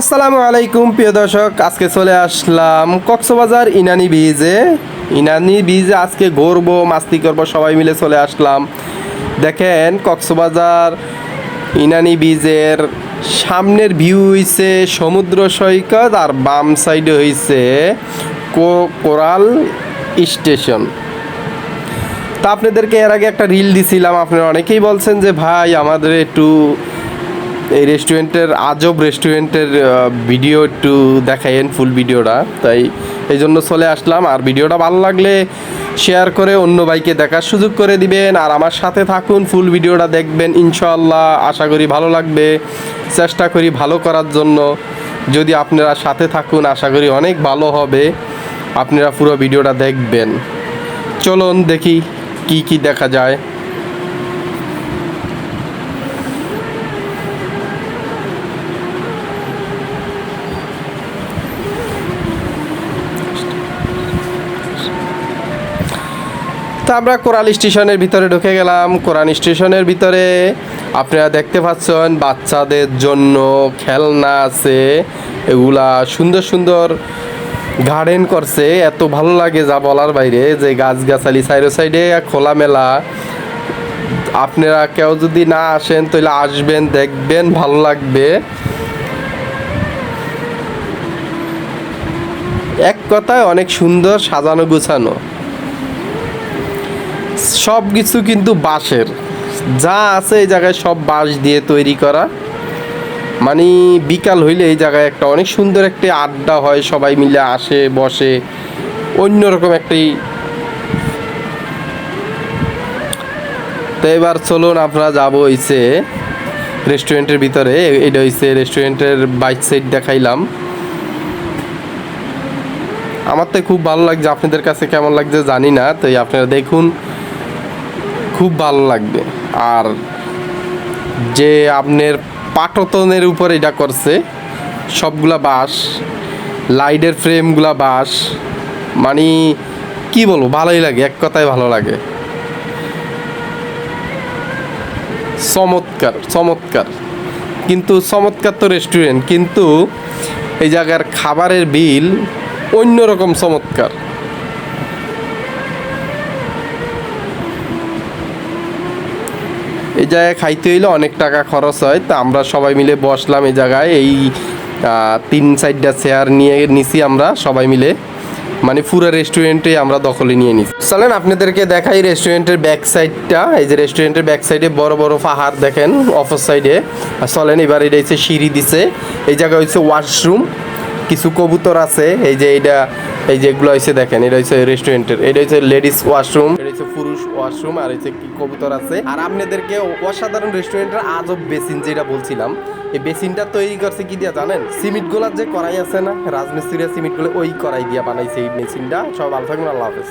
আসসালামু আলাইকুম, প্রিয় দর্শক। আজকে চলে আসলাম কক্সবাজার ইনানি বীজে। ইনানি বীজে আজকে ঘুরবো মাস্তি করব, সবাই মিলে চলে আসলাম। দেখেন কক্সবাজার ইনানি বীজের সামনের ভিউ হইছে সমুদ্র সৈকত আর বাম সাইডে হইছে কোরাল স্টেশন। তা আপনাদেরকে এর আগে একটা রিল দিছিলাম, আপনারা অনেকেই বলছেন যে, ভাই, আমাদের একটু এই রেস্টুরেন্টের আজব রেস্টুরেন্টের ভিডিও একটু দেখাইন ফুল ভিডিওটা তাই এই জন্য চলে আসলাম। আর ভিডিওটা ভালো লাগলে শেয়ার করে অন্য বাইকে দেখার সুযোগ করে দিবেন। আর আমার সাথে থাকুন ফুল ভিডিওটা দেখবেন ইনশাল্লাহ আশা করি ভালো লাগবে। চেষ্টা করি ভালো করার জন্য। যদি আপনারা সাথে থাকুন, আশা করি অনেক ভালো হবে। আপনারা পুরো ভিডিওটা দেখবেন। চলুন দেখি কি কি দেখা যায়। তো আমরা কোরাল স্টেশনের ভিতরে ঢুকে গেলাম। কোরআন স্টেশনের ভিতরে আপনারা দেখতে পাচ্ছেন, বাচ্চাদের জন্য খেলনা আছে। এগুলা সুন্দর সুন্দর গার্ডেন করছে। এত ভালো লাগে যা বলার বাইরে যে গাছগাছালি সাইডে সাইডে খোলামেলা। আপনারা কেউ যদি না আসেন তাহলে আসবেন, দেখবেন, ভালো লাগবে। এক কথায় অনেক সুন্দর সাজানো গুছানো। সব কিছু কিন্তু বাঁশের। যা আছে এই জায়গায় সব বাঁশ দিয়ে তৈরি করা। মানে বিকাল হইলে এই জায়গায় একটা অনেক সুন্দর একটি আড্ডা হয়, সবাই মিলে আসে, বসে। অন্যরকম একটি তো এবার চলুন আপনারা যাব হইছে রেস্টুরেন্টের ভিতরে। এটা হইছে রেস্টুরেন্টের বাইক সাইড দেখাইলাম। আমার তো খুব ভালো লাগছে, আপনাদের কাছে কেমন লাগছে জানি না, তো আপনারা দেখুন। খুব ভালো লাগবে। আর যে আপনার পাটতনের উপর এটা করছে, সবগুলা বাঁশ, লাইটের ফ্রেমগুলা বাঁশ মানে কি বলব, ভালোই লাগে, এক কথায় ভালো লাগে। চমৎকার চমৎকার। কিন্তু চমৎকার তো রেস্টুরেন্ট কিন্তু এই জায়গার খাবারের বিল অন্যরকম চমৎকার। এই জায়গায় খাইতে হইলে অনেক টাকা খরচ হয়। তো আমরা সবাই মিলে বসলাম এই জায়গায়। এই তিন চারটা চেয়ার নিয়ে নিছি আমরা সবাই মিলে। মানে পুরো রেস্টুরেন্টে আমরা দখলে নিয়ে নিছি। চলেন আপনাদেরকে দেখাই রেস্টুরেন্টের ব্যাক সাইডটা এই যে রেস্টুরেন্টের ব্যাক সাইডে বড় বড় পাহাড় দেখেন অপর সাইডে আর চলেন এবার এটা হচ্ছে সিঁড়ি দিছে। এই জায়গায় হচ্ছে ওয়াশরুম কিছু কবুতর আছে। এই যে এইটা এই যেগুলো হয়েছে দেখেন, এটা হচ্ছে রেস্টুরেন্টের এটা হচ্ছে লেডিস ওয়াশরুম এটা হচ্ছে পুরুষ ওয়াশরুম আর হচ্ছে কি কবুতর আছে। আর আপনাদেরকে অসাধারণ রেস্টুরেন্টের আজব বেসিন যেটা বলছিলাম, এই বেসিনটা তৈরি করছে কি দিয়া জানেন? সিমেন্ট গোলার যে করাই আছে না, রাজমিস্ত্রিরা সিমেন্টগুলো ওই করাই দিয়া বানাইছে এই মেশিনটা সব আলফাগুন আল্লাহ হাফেজ।